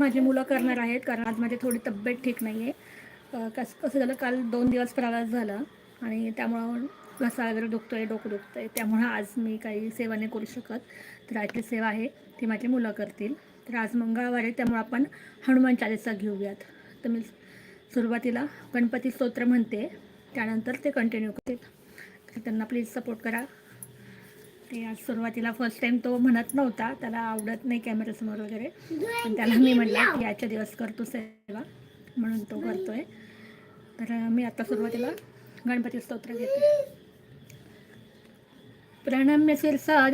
माझी मुलं करणार आहेत कारण आज माझी थोडी तब्येत ठीक नाही आहे कस कसं झालं काल दोन दिवस प्रवास झाला आणि त्यामुळं घसा वगैरे दुखतो आहे डोकं दुखतं आहे त्यामुळं आज मी काही सेवा नाही करू शकत. तर आजची सेवा आहे ती माझी मुलं करतील. तर आज मंगळवार आहे त्यामुळं आपण हनुमान चालीसा घेऊयात. तर मी सुरुवातीला गणपती स्तोत्र म्हणते त्यानंतर ते कंटिन्यू करतील तर त्यांना प्लीज सपोर्ट करा. ते आज सुरुवातीला फर्स्ट टाइम तो म्हणत नव्हता. त्याला आवडत नाही कॅमेऱ्यासमोर वगैरे. पण त्याला मी म्हटलं की आजच्या दिवस करतो सेवा. म्हणून तो करतोय. तर मी आता सुरुवातीला गणपती स्तोत्र घेते. प्रणम्य शिरसा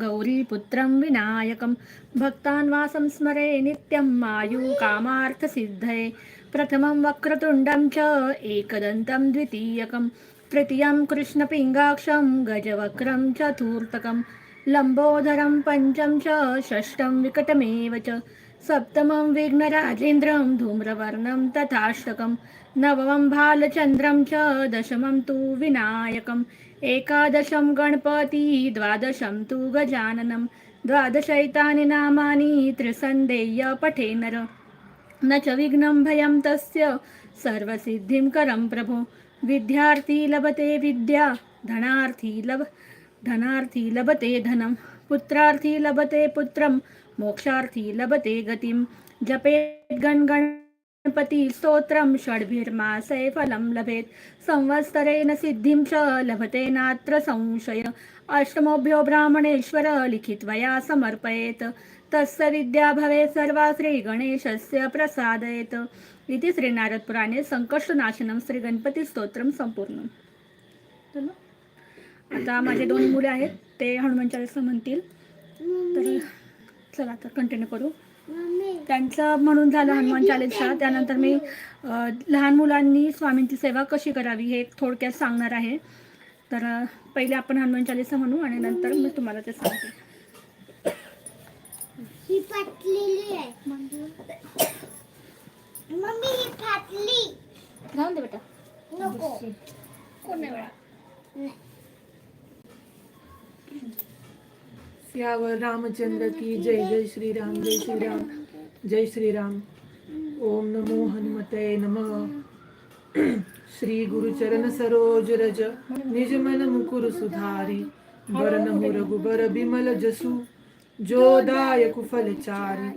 गौरीपुत्रं विनायकं. भक्तान् वा स्मरे नित्यं मायुकामार्थसिद्धये प्रथमं वक्रतुण्डं च एकदन्तं द्वितीयकं तृतीयं कृष्णपिङ्गाक्षं गजवक्रं चतुर्थकं लम्बोदरं पञ्चं च षष्ठं विकटमेव च सप्तमं विघ्नराजेन्द्रं धूम्रवर्णं तथाष्टकं नवमं भालचन्द्रं च दशमं तु विनायकम् एकादशं गणपती द्वादशं तु गजाननं द्वादशैतानि नामानि त्रिसन्देय्य पठे नर न च विघ्नं भयं तस्य सर्वसिद्धिं करं प्रभो। विद्यार्थी लभते विद्या धनार्थी लभ धनार्थी लभते धनं पुत्रार्थी लभते पुत्रं मोक्षार्थी लभते गतिं। जपेत् गणगणपती स्तोत्रं षड्भिर्मासे फलं लभेत्। संवत्सरेण सिद्धिं च लभते नात्र संशय। अष्टमोभ्यो ब्राह्मणेश्वर लिखित्वया समर्पयेत्। तस्य विद्या भवेत् सर्वा श्रीगणेशस्य प्रसादयेत्। इति संकष्ट संकष्टनाशनम श्री गणपती स्तोत्रम संपूर्ण. आता माझे दोन मुले आहेत ते हनुमान चालीसा म्हणतील. तर चला आता कंटिन्यू करू. त्यांचं म्हणून झालं हनुमान चालीसा. त्यानंतर मी लहान मुलांनी स्वामींची सेवा कशी करावी हे थोडक्यात सांगणार आहे. तर पहिले आपण हनुमान चालीसा म्हणू आणि नंतर मी तुम्हाला ते सांगते. ही आहे. मम्मी ही फाटली जाऊन दे बेटा. नको. कोण नाही वेळा सियावर रामचंद्र की जय जय श्री राम जय श्री राम जय श्री राम ओम नमो हनुमते नमः. श्री गुरुचरण सरोज रज निज मन मुकुर सुधारी. वरन हो रघुबर बिमल जसु जो दायक फल चारी.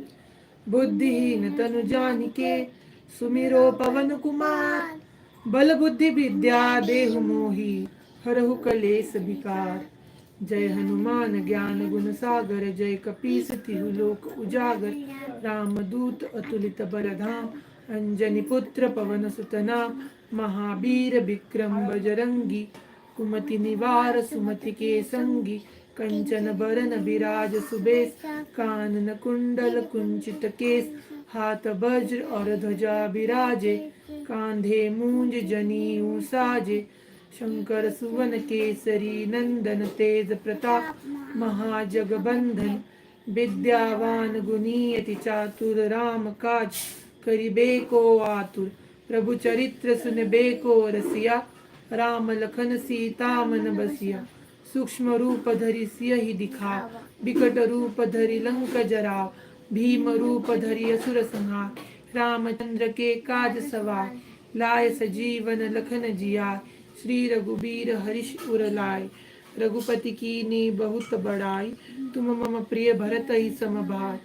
बुद्धिहीन तनु जानिके सुमिरो पवन कुमार। बल बुद्धि विद्या देहु मोही, हरहु कलेस विकार। जय हनुमान ज्ञान गुण सागर, जय कपीस तिहु लोक उजागर। राम दूत अतुलित बलधाम, अंजनी पुत्र पवन सुतनाम महावीर विक्रम बजरंगी, कुमति निवार सुमति के संगी। कंचन बरन विराज सुबेस, कानन कुंडल कुंचित केस। हाथ वज्र और ध्वजा विराजे कांधे मूंज जनी साजे। शंकर सुवन केसरी नंदन तेज प्रताप महाजगबंधन विद्यावान गुणीयति चातुर राम काज करिबे को आतुर। प्रभु चरित्र सुनबे को रसिया राम लखन सीता मन बसिया। सूक्ष्म रूप धरि सिय ही दिखा विकट रूप धरि लंक जराव भीम रूप धरि असुर संहार रामचंद्र के काज सवार लाय सजीवन लखन जिया श्री रघुबीर हरिश उर लाय रघुपति की नी बहुत बड़ाई तुम मम प्रिय भरत ही समभाय।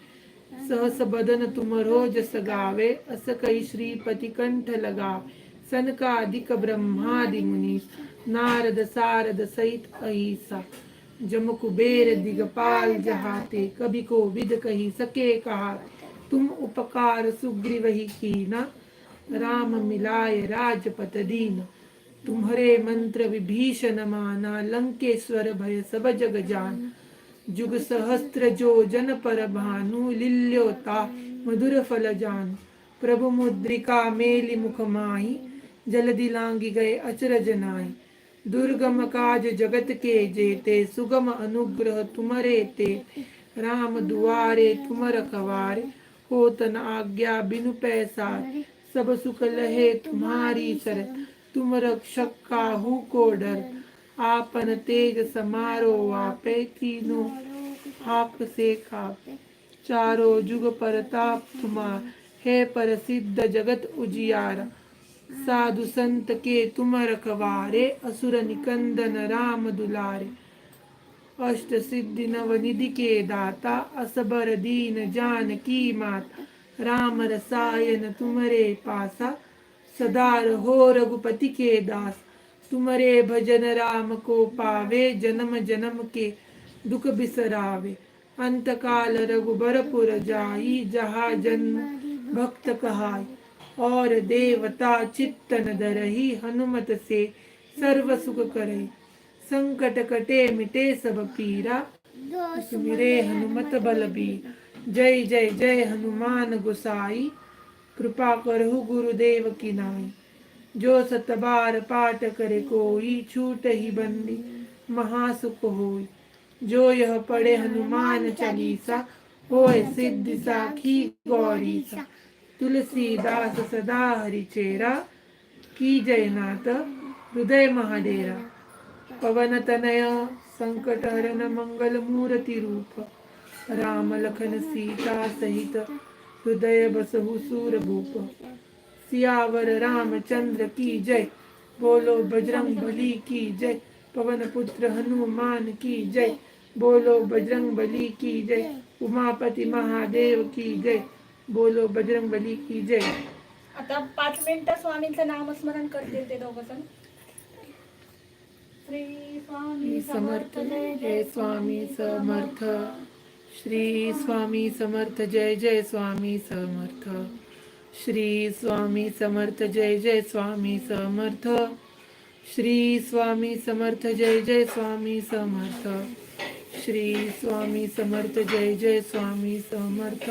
सहस बदन तुम रोज सगावे अस कई श्रीपति कंठ लगावे सनकादिक ब्रह्मादि मुनि नारद सारद सहित अहिसा। जम कुबेर दिगपाल जहाते, कभी को विद कही सके कहा। तुम उपकार सुग्रीव ही कीना, राम मिलाय राजपत दीन। तुम्हरे मंत्र विभीषण माना, लंकेश्वर भय सब जग जान। जुग सहस्त्र जो जन पर भानु, लिल्योता मधुर फल जान। प्रभु मुद्रिका मेलि मुख माही जलदि लांगी गए अचरज नाई दुर्गम काज जगत के जेते सुगम अनुग्रह तुमरे ते। राम दुआरे तुमर कवार होतन आज्ञा बिनु पैसार सब सुख लहे तुम्हारी सर तुम रक्षक काहू को डर। आपन तेज समारो आपे तीनों हाक से खा चारो जुग परताप तुम्हा हे प्रसिद्ध जगत उजियारा। साधु संत के तुम रखवारे असुर निकंदन राम दुलारे। अष्ट सिद्धि नवनिधि के दाता असबर दीन जान की माता। राम रसायन तुमरे पासा सदा हो रघुपति के दास। तुमरे भजन राम को पावे जन्म जन्म के दुख बिसरावे। अंत काल रघुबरपुर जाई जहा जन्म भक्त कहाई। और देवता चित्तन दरही हनुमत से सर्व सुख करे। संकट कटे मिटे सब पीरा। सुमिरे हनुमत बलबी जय जय जय हनुमान गोसाई। कृपा करहु गुरुदेव की नाई। जो सत बार पाठ करे कोई छूट ही बंदी। महासुख होई। जो यह पढ़े हनुमान चालीसा होय सिद्धि साखी गौरी सा तुलसीदास सदा हरिचेरा की जयनाथ हृदय महाडेरा पवन तनय संकट हरन मंगल मूर्ति रूप राम लखन सीता सहित हृदय बसहु सूर भूप सियावर रामचंद्र की जय बोलो बजरंग बली की जय पवन पुत्र हनुमान की जय बोलो बजरंग बली की जय उमापति महादेव की जय बोलो बजरंग बली की जय. आता पाच मिनिटं स्वामींचं नामस्मरण करतील ते दोघ जण. श्री स्वामी समर्थ जय स्वामी समर्थ. श्री स्वामी समर्थ जय जय स्वामी समर्थ. श्री स्वामी समर्थ जय जय स्वामी समर्थ. श्री स्वामी समर्थ जय जय स्वामी समर्थ. श्री स्वामी समर्थ जय जय स्वामी समर्थ.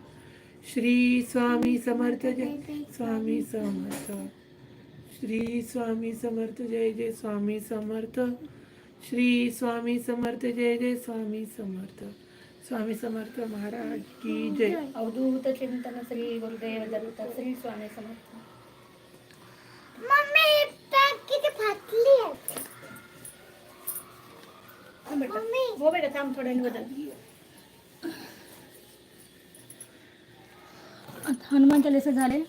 श्री स्वामी समर्थ जय स्वामी समर्थ। श्री स्वामी समर्थ जय जय स्वामी समर्थ। श्री स्वामी समर्थ जय जय स्वामी समर्थ। स्वामी समर्थ महाराज की जय। अवधूत चिंतन श्री गुरुदेव दत्त श्री स्वामी समर्थ। मम्मी पॅक किती फाटली आहे बेटा. मम्मी. हो बेटा थांब थोड्या बदल हनुमान चालीसा झाले.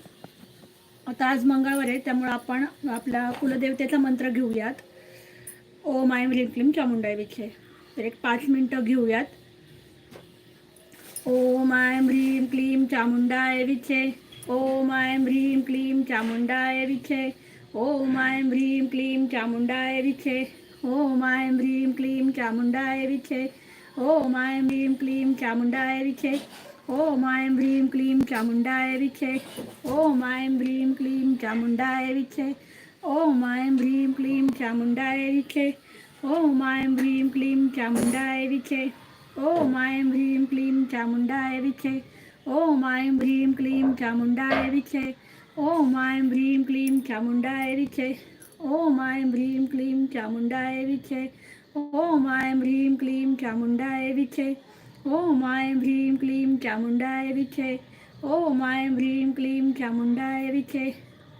आता आज मंगळवार आहे त्यामुळं आपण आपल्या कुलदेवतेचा मंत्र घेऊयात. ओ माय क्लीम चामुंडाय विखे. तर एक पाच मिनटं घेऊयात. ओ माय ह्रीम क्लीम चामुंडाय विखे. ओ माय ह्रीम क्लीम चामुंडाय विखे. ओ माय ह्रीम क्लीम चामुंडाय विखे. ओ माय ह्रीम क्लीम चामुंडाय विचे ओ माय ह्रीम क्लीम चामुंडाय विखे. ओम आय ह्रीं क्लीम चामुंडाय विखे ओम आय ह्रीं क्लीम चामुंडाय विखे ओम आय ह्रीं क्लीम चामुंडाय विखे ओम आय ह्रीं क्लीम चामुंडाय विखे ओम आय ह्रीं क्लीम चामुंडाय विखे ओम आय ह्रीं क्लीम चामुंडाय विखे ओम आय ह्रीं क्लीम चामुंडाय विखे ओम आय ह्रीं क्लीम चामुंडाय विखे ओम आय ह्रीं क्लीम चामुंडाय विखे ओम आय ह्रीं क्लीं चामुंडाय विच्छे ओम आय ह्रीं क्लीं चामुंडाय विच्छे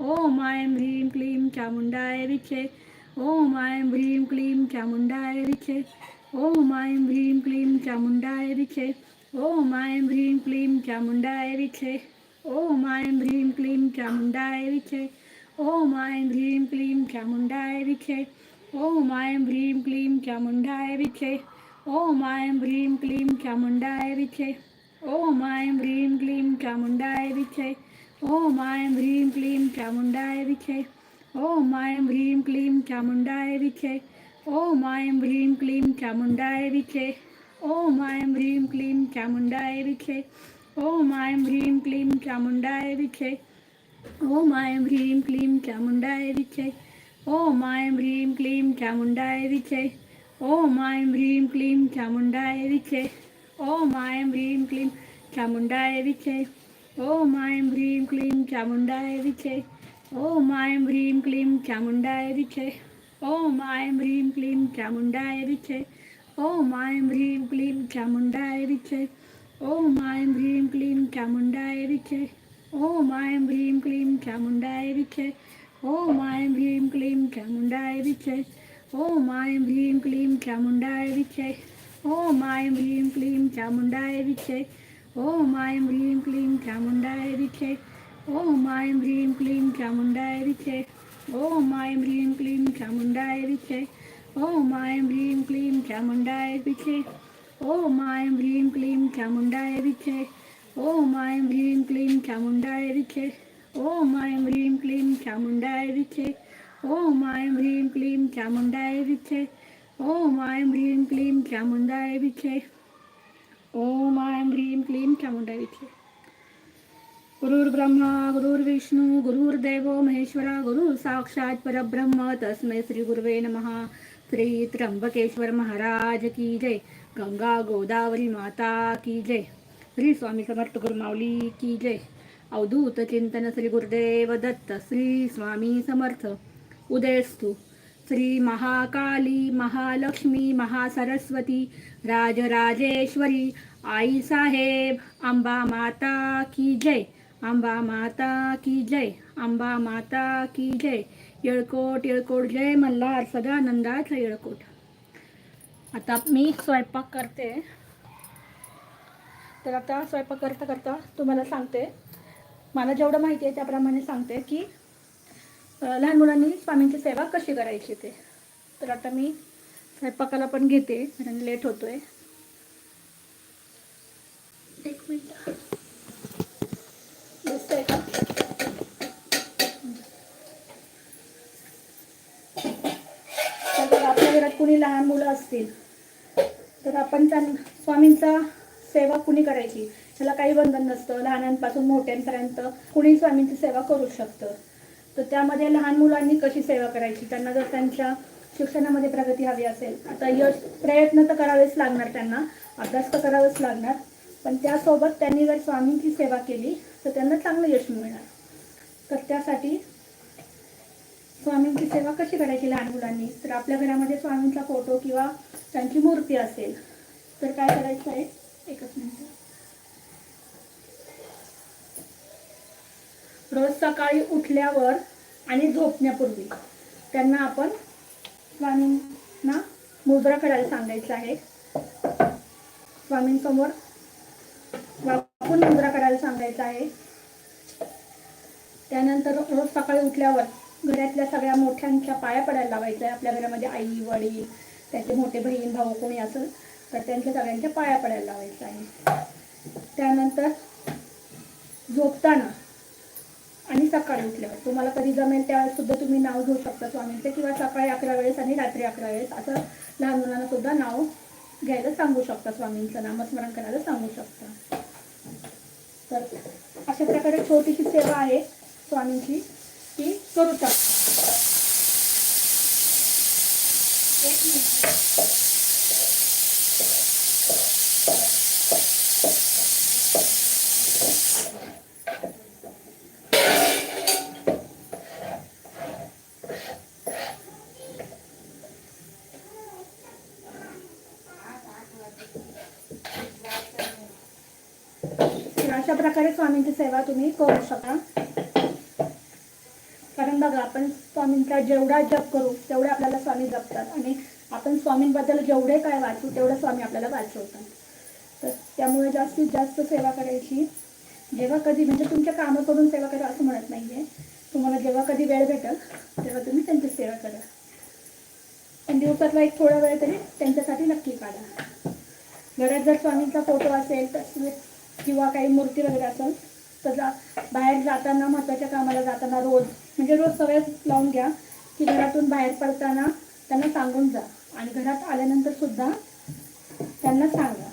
ओम आय ह्रीं क्लीं चामुंडाय विच्छे ओम आय ह्रीं क्लीं चामुंडाय विच्छे ओम आय ह्रीं क्लीं चामुंडाय विच्छे ओम आय ह्रीं क्लीं चामुंडाय विच्छे ओम आय ह्रीं क्लीं चामुंडाय विच्छे ओम आय ह्रीं क्लीं चामुंडाय विच्छे ओम आय ह्रीं क्लीं चामुंडाय विच्छे ओम आय ह्रीं क्लीम चामुंडाय विच्छे ओम आय ह्रीं क्लीम चामुंडाय विच्छे ओम आय ह्रीं क्लीम चामुंडाय विच्छे ओम आय ह्रीं क्लीम चामुंडाय विच्छे ओम आय ह्रीं क्लीम चामुंडाय विच्छे ओम आय ह्रीं क्लीम चामुंडाय विखे। ओम आय ह्रीं क्लीम चामुंडाय विखे। ओम आय ह्रीं क्लीम चामुंडाय विच्छे ओम आय ह्रीं क्लीम चामुंडाय विखे। ओम आय ह्रीं क्लीम चामुंडाय विखे ओम आय ह्रीं क्लीम चामुंडाय विखे ओम आय ह्रीं क्लीम चामुंडाय विखे ओम आय ह्रीं क्लीम चामुंडाय विखे ओम आय ह्रीं क्लीम चामुंडाय विखे ओम आय ह्रीं क्लीम चामुंडाय विखे ओम आय ह्रीं क्लीम चामुंडाय विखे ओम आय ह्रीं क्लीम चामुंडाय विखे ओम आय ह्रीं क्लीम चामुंडाय विखे ओम आय ह्रीं क्लीम चामुंडाय विखे ओम आय ह्रीं क्लीम चामुंडाय विखे ओम आय ह्रीं क्लीम चामुंडाय विखे ओम आय ह्रीं क्लीम चामुंडाय विखे ओम आय ह्रीं क्लीम चामुंडाय विखे ओम आय ह्रीं क्लीम चामुंडाय विखे ओम आय ह्रीं क्लीम चामुंडाय विखे ओम आय ह्रीं क्लीम चामुंडाय विखे ओम आय ह्रीं क्लीम चामुंडाय विखे ॐ ऐं ह्रीं क्लीं चामुण्डाय विच्छे ॐ ऐं ह्रीं क्लीं चामुण्डाय विच्छे ॐ ऐं ह्रीं क्लीं चामुण्डाय विच्छे गुरुर्ब्रह्मा गुरुर्विष्णू गुरुर्देवो महेश्वरा गुरु साक्षात परब्रह्म तस्मै श्रीगुर्वे नमः। श्री त्र्यंबकेश्वर महाराज की जय। गंगा गोदावरी माता की जय। श्री स्वामी समर्थ गुरुमावली की जय। अवधूत चिंतन श्री गुरुदेव दत्त श्री स्वामी समर्थ। उदयस्तु। श्री महाकाली महालक्ष्मी महासरस्वती राजराजेश्वरी आई साहेब अंबा माता की जय। अंबा माता की जय अंबा माता की जय। येळकोट येळकोट जय मल्हार सदानंदाचा येळकोट। आता मी स्वयंपाक करते. तर आता स्वयंपाक करता करता तुम्हाला सांगते. मला जेवढं माहिती आहे त्याप्रमाणे सांगते की लहान मुलांनी स्वामींची सेवा कशी करायची ते? तर आता मी स्वयंपाकाला पण घेते कारण लेट होतोय. एक मिनिट. दिसतंय का? आपल्या घरात कुणी लहान मुलं असतील तर आपण त्यांना स्वामींचा सेवा कुणी करायची? त्याला काही बंधन नसतं. लहानांपासून मोठ्यांपर्यंत कुणी स्वामींची सेवा करू शकतं? तर त्यामध्ये लहान मुलांनी कशी सेवा करायची? त्यांना जर त्यांच्या शिक्षणामध्ये प्रगती हवी असेल आता यश प्रयत्न तर करावेच लागणार त्यांना अभ्यास तर करावाच लागणार पण त्यासोबत त्यांनी जर स्वामींची सेवा केली तर त्यांना चांगलं यश मिळणार. तर त्यासाठी स्वामींची सेवा कशी करायची लहान मुलांनी? तर आपल्या घरामध्ये स्वामींचा फोटो किंवा त्यांची मूर्ती असेल तर काय करायचं आहे? एकच मिनिट. रोज सकाळी उठल्यावर आणि झोपण्यापूर्वी. त्यांना आपण स्वामींना मुद्रा करायला सांगायचं आहे. स्वामींसमोर वाकून मुद्रा करायला सांगायचं आहे. त्यानंतर रोज सकाळी उठल्यावर घरातल्या सगळ्या मोठ्यांच्या पाया पडायला लावायचं आहे. आपल्या घरामध्ये आई वडील त्याचे मोठे बहीण भाऊ कोणी असेल तर त्यांच्या सगळ्यांच्या पाया पडायला लावायचं आहे. त्यानंतर झोपताना सकाळी उठल्यावर तुम्हाला कधी जमेल त्यावेळेस सुद्धा तुम्ही नाव घेऊ शकता स्वामींचे किंवा सकाळी अकरा वेळेस आणि रात्री अकरा वेळेस असं लहान मुलांना सुद्धा नाव घ्यायला सांगू शकता स्वामींचं नामस्मरण करायला सांगू शकता. तर अशा प्रकारे छोटीशी सेवा आहे स्वामींची ती करू शकता. एक मिनिट तर अशा प्रकारे स्वामींची सेवा तुम्ही करू शकता. कारण बघा आपण स्वामींचा जेवढा जप करू तेवढे आपल्याला स्वामी जपतात. आणि आपण स्वामींबद्दल जेवढे काय वाचू तेवढं स्वामी आपल्याला वाचवतात. तर त्यामुळे जास्तीत जास्त सेवा करायची. जेव्हा कधी म्हणजे तुमच्या कामं करून सेवा करा असं म्हणत नाही आहे तुम्हाला जेव्हा कधी वेळ भेटेल तेव्हा तुम्ही त्यांची सेवा करा. पण दिवसातला एक थोडा वेळ तरी त्यांच्यासाठी नक्की काढा. घरात जर स्वामींचा फोटो असेल तर किंवा काही मूर्ती वगैरे असेल तर जा बाहेर जाताना महत्त्वाच्या कामाला जाताना रोज म्हणजे रोज सवय लावून घ्या की घरातून बाहेर पडताना त्यांना सांगून जा. आणि घरात आल्यानंतर सुद्धा त्यांना सांगा.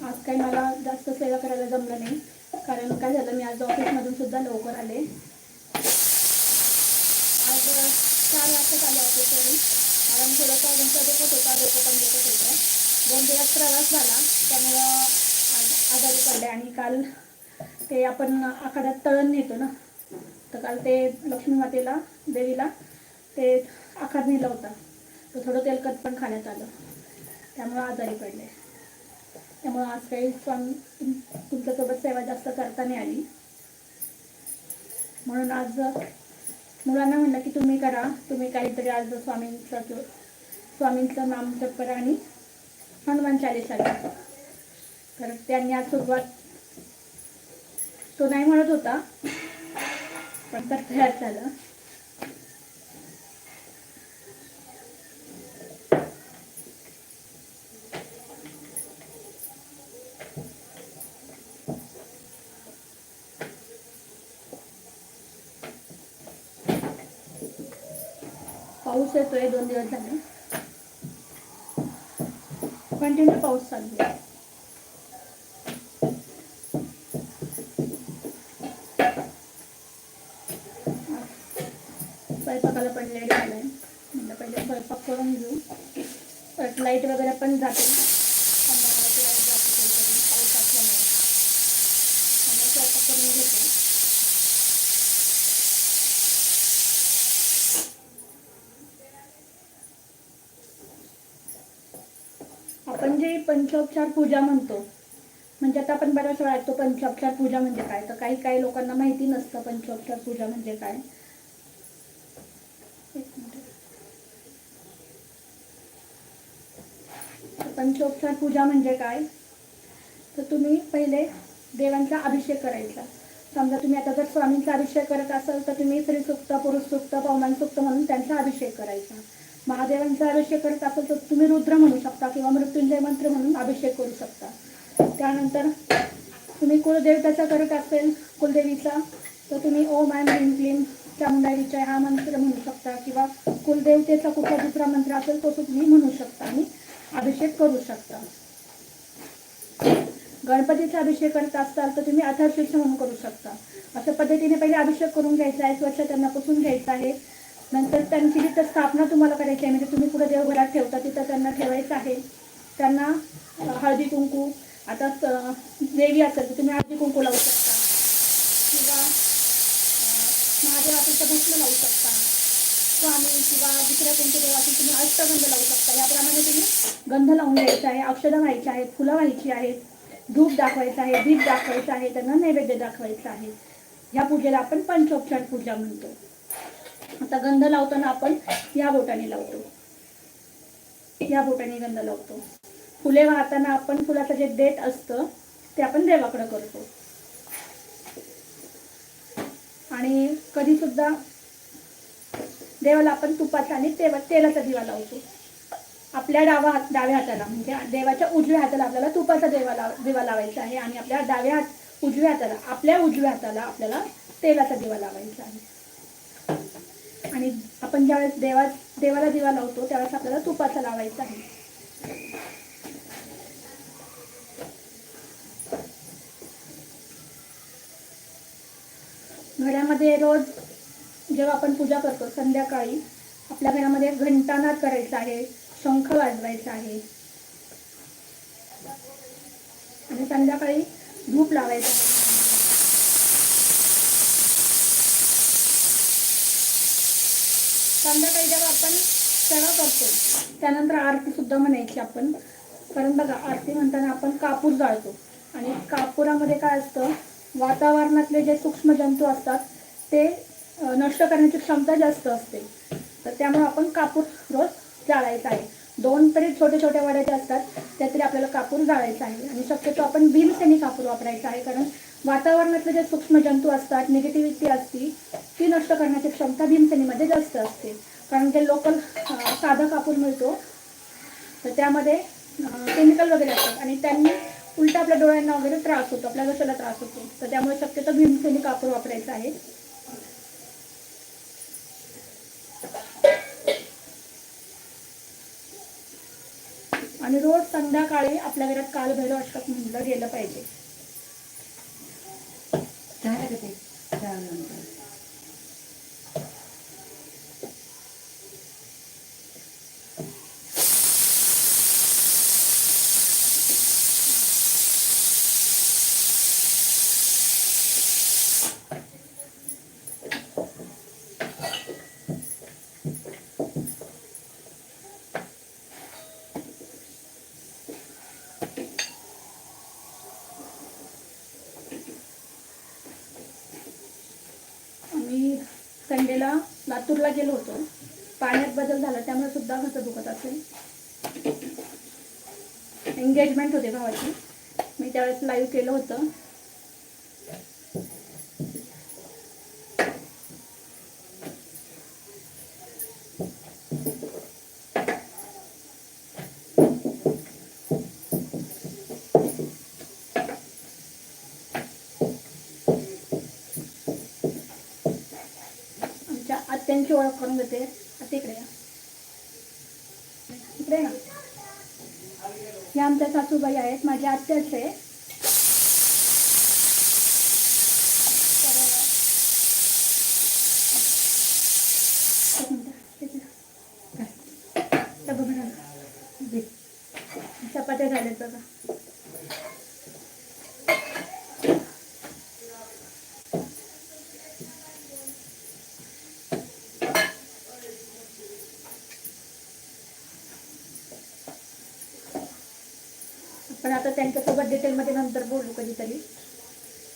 आज काही मला जास्त सेवा करायला जमलं नाही कारण काय झालं मी आज ऑफिसमधून सुद्धा लवकर आले. चार वाजता आले ऑफिसवरून कारण थोडंसं अजूनचा दुखत होता डोकं पण दुखत होतं. दोन दिवस प्रवास झाला त्यामुळं आज आजारी पडले आणि काल ते आपण आखाड्यात तळण नेतो ना. तर काल ते लक्ष्मी मातेला देवीला ते आखाड नेला होता. तर थोडं तेलकट पण खाण्यात आलं. त्यामुळं आजारी पडले. त्यामुळं आज काही स्वामी तुम तुमच्यासोबत सेवा जास्त करता नाही आली. म्हणून आज मुलांना म्हणलं की तुम्ही करा तुम्ही काहीतरी आज स्वामींचं स्वामींचं नाम जप करा आणि हनुमान चालीसा करा तर त्यांनी आज सुरुवात तो नाही म्हणत होता पण तर तयार झालं पाऊस येतोय दोन दिवस झाले कंटिन्यू पाऊस चालू आहे. स्वयंपाकाला पण लेट झालाय म्हणलं पहिले स्वयंपाक करून घेऊ. परत लाइट वगैरे पण जाते. संध्याकाळची लाइट जाते. पाऊस असल्यामुळे. त्यामुळे स्वयंपाक करून घेते. आपण जे पंचोपचार पूजा म्हणतो म्हणजे आता आपण बऱ्याच वेळा ऐकतो पंचोपचार पूजा म्हणजे काय? तर काही काही लोकांना माहिती नसतं पंचोपचार पूजा म्हणजे काय. पंचोपचार पूजा म्हणजे काय? तर तुम्ही पहिले देवांचा अभिषेक करायचा. समजा तुम्ही आता जर स्वामींचा अभिषेक करत असाल तर तुम्ही श्री सुक्त पुरुष सुक्त पवमान सुक्त म्हणून त्यांचा अभिषेक करायचा. महादेवांचा अभिषेक करत असाल तर तुम्ही रुद्र म्हणू शकता किंवा मृत्युंजय मंत्र म्हणून अभिषेक करू शकता. त्यानंतर तुम्ही कुलदेवताचा करत असेल कुलदेवीचा तर तुम्ही ओम ऐम ह्रीं क्लीम चामुंडा हा मंत्र म्हणू शकता किंवा कुलदेवतेचा कुठला दुसरा मंत्र असेल तो तुम्ही म्हणू शकता आणि अभिषेक करू शकता. गणपतीचा अभिषेक करत असाल तर तुम्ही अथर्शीर्ष म्हणून करू शकता. अशा पद्धतीने पहिले अभिषेक करून घ्यायचा आहे स्वच्छ त्यांना पुसून घ्यायचा आहे. नंतर त्यांची जिथं स्थापना तुम्हाला करायची आहे म्हणजे तुम्ही पुढे देवघरात ठेवता तिथं त्यांना ठेवायचं आहे. त्यांना हळदी कुंकू आता देवी असेल तर तुम्ही हळदी कुंकू लावू शकता. किंवा महादेवाचं महादेव भस्म लावू शकता. स्वामी किंवा दुसऱ्या कोणत्या देवाची तुम्ही अष्टगंध लावू शकता. याप्रमाणे तुम्ही गंध लावून द्यायचा आहे औषधं व्हायची आहेत फुलं व्हायची आहेत धूप दाखवायचं आहे दीप दाखवायचं आहे त्यांना नैवेद्य दाखवायचं आहे. ह्या पूजेला आपण पंचोपचार पूजा म्हणतो. आता गंध लावताना आपण या बोटाने लावतो. या बोटाने गंध लावतो. फुले वाहताना आपण फुलाचं जे देठ असतं ते आपण देवाकडे करतो. आणि कधी सुद्धा देवाला आपण तुपाचा आणि तेवा तेलाचा दिवा लावतो. आपल्या डावा हात डाव्या हाताला म्हणजे देवाच्या उजव्या हाताला आपल्याला तुपाचा देवा लाव दिवा लावायचा आहे आणि आपल्या डाव्या हात उजव्या हाताला आपल्या उजव्या हाताला आपल्याला तेलाचा दिवा लावायचा आहे. आणि आपण ज्यावेळेस देवा देवाला दिवा लावतो त्यावेळेस आपल्याला तुपाचा लावायचा आहे. घरामध्ये रोज जेव्हा आपण पूजा करतो संध्याकाळी आपल्या घरामध्ये घंटानाद करायचा आहे शंख वाजवायचा आहे. आणि संध्याकाळी धूप लावायचा आहे. संध्याकाळी जेव्हा आपण सेवा करतो त्यानंतर आरती सुद्धा म्हणायची आपण. कारण बघा आरती म्हणताना आपण कापूर जाळतो. आणि कापुरामध्ये काय असतं वातावरणातले जे सूक्ष्म जंतू असतात ते नष्ट करण्याची क्षमता जास्त असते. तर त्यामुळे आपण कापूर रोज जाळायचा आहे. दोन तरी छोटे छोटे वड्याचे असतात त्यातरी आपल्याला कापूर जाळायचा आहे. आणि शक्यतो आपण भीमसेनी कापूर वापरायचा आहे. कारण वातावरणातले जे सूक्ष्म जंतू असतात निगेटिव्हिटी असती ती नष्ट करण्याची क्षमता भीमसेनीमध्ये जास्त असते. कारण ते लोकल साधा कापूर मिळतो तर त्यामध्ये केमिकल वगैरे असतात आणि त्यांनी उलटा आपल्या डोळ्यांना वगैरे त्रास होतो आपल्या घशाला त्रास होतो. तर त्यामुळे शक्यतो भीमसेनी कापूर वापरायचा आहे. आणि रोज संध्याकाळी आपल्या घरात कालभैरव अष्टक म्हणलं गेलं पाहिजे झालं का ते त्यानंतर आम्ही संडेला लातूरला गेलो होतो पाण्यात बदल झाला त्यामुळे सुद्धा घसं दुखत असेल एंगेजमेंट होते भावाची मी त्यावेळेस लाईव्ह केलं होतं आमच्या आत्यांची करते करून आता इकडे या. इकडे ना. या आमच्या सासूबाई आहेत माझ्या आत्याच. आहे तर, एक मिनिटं, एक मिनिटं. काय? त्या बघा ना. दे. चपात्या झाल्यात बघा आपण आता त्यांच्यासोबत डिटेलमध्ये नंतर बोलू कधीतरी.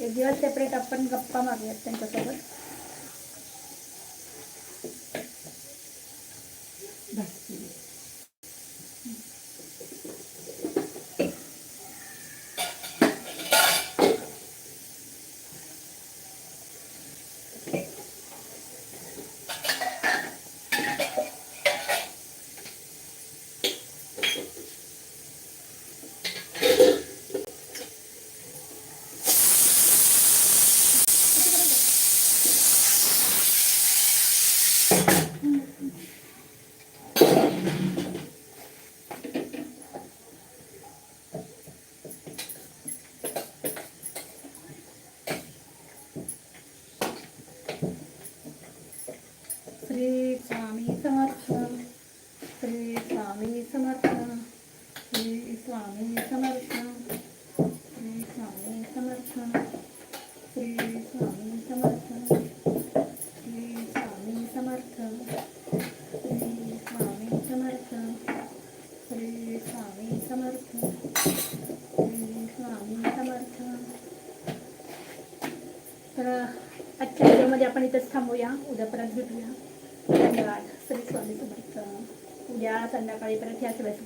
एक दिवस सेपरेट आपण गप्पा मारूयात त्यांच्यासोबत. इथंच थांबूया. उद्यापर्यंत भेटूया. धन्यवाद. श्री स्वामी समर्थ. उद्या संध्याकाळी परत ह्याच वेळेस